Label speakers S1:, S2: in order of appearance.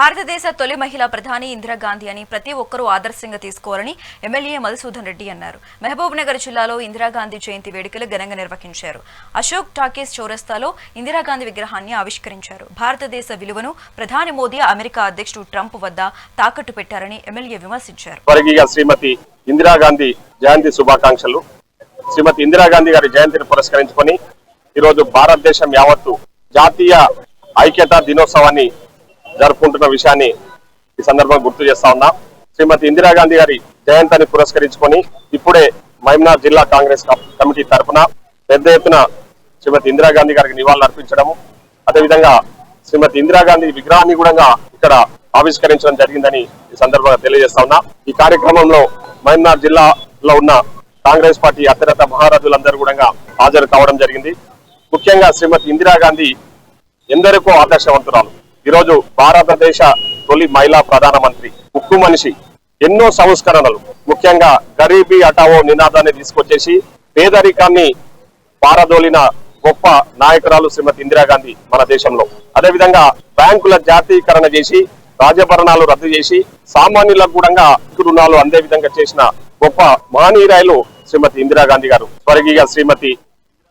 S1: భారతదేశ తొలి మహిళా ప్రధాని ఇందిరాగాంధీ అని ప్రతి ఒక్కరూ ఆదర్శంగా తీసుకోవాలని ఎమ్మెల్యే మధుసూదన్ రెడ్డి అన్నారు. మహబూబ్ నగర్ జిల్లాలో ఇందిరాగాంధీ జయంతి వేడుకలు ఘనంగా నిర్వహించారు. అశోక్ టాకీస్ చౌరస్తాలో ఇందిరాగాంధీ విగ్రహాన్ని ఆవిష్కరించారు. భారతదేశ విలువను ప్రధాని మోదీ అమెరికా అధ్యక్షుడు ట్రంప్ వద్ద తాకట్టు పెట్టారని ఎమ్మెల్యే విమర్శించారు.
S2: శ్రీమతి ఇందిరాగాంధీ జయంతి శుభాకాంక్షలు. శ్రీమతి ఇందిరాగాంధీ గారి జయంతిని పురస్కరించుకొని ఈరోజు భారతదేశం యావత్తు జాతీయ ఐక్యతా దినోత్సవాన్ని జరుపుకుంటున్న విషయాన్ని ఈ సందర్భంగా గుర్తు చేస్తా ఉన్నా. శ్రీమతి ఇందిరాగాంధీ గారి జయంతిని పురస్కరించుకొని ఇప్పుడే మహిమనాథ్ జిల్లా కాంగ్రెస్ కమిటీ తరఫున పెద్ద ఎత్తున శ్రీమతి ఇందిరాగాంధీ గారికి నివాళులు అర్పించడము అదేవిధంగా శ్రీమతి ఇందిరాగాంధీ విగ్రహాన్ని కూడా ఇక్కడ ఆవిష్కరించడం జరిగిందని ఈ సందర్భంగా తెలియజేస్తా ఉన్నా. ఈ కార్యక్రమంలో మహబూబ్నగర్ జిల్లాలో ఉన్న కాంగ్రెస్ పార్టీ అత్యరత మహారాజులందరూ కూడా హాజరు కావడం జరిగింది. ముఖ్యంగా శ్రీమతి ఇందిరాగాంధీ ఎందరికో ఆదర్శవంతురాలు. ఈరోజు భారతదేశ తొలి మహిళా ప్రధానమంత్రి. ఉక్కు మనిషి. ఎన్నో సంస్కరణలు. ముఖ్యంగా గరీబీ అటావో నినాదాన్ని తీసుకొచ్చేసి పేదరికాన్ని పారదోలిన గొప్ప నాయకురాలు శ్రీమతి ఇందిరాగాంధీ మన దేశంలో. అదేవిధంగా బ్యాంకుల జాతీకరణ చేసి రాజభరణాలు రద్దు చేసి సామాన్యులకు కూడా రుణాలు అందే విధంగా చేసిన గొప్ప మహనీయురాయలు శ్రీమతి ఇందిరాగాంధీ గారు. స్వర్గీయ శ్రీమతి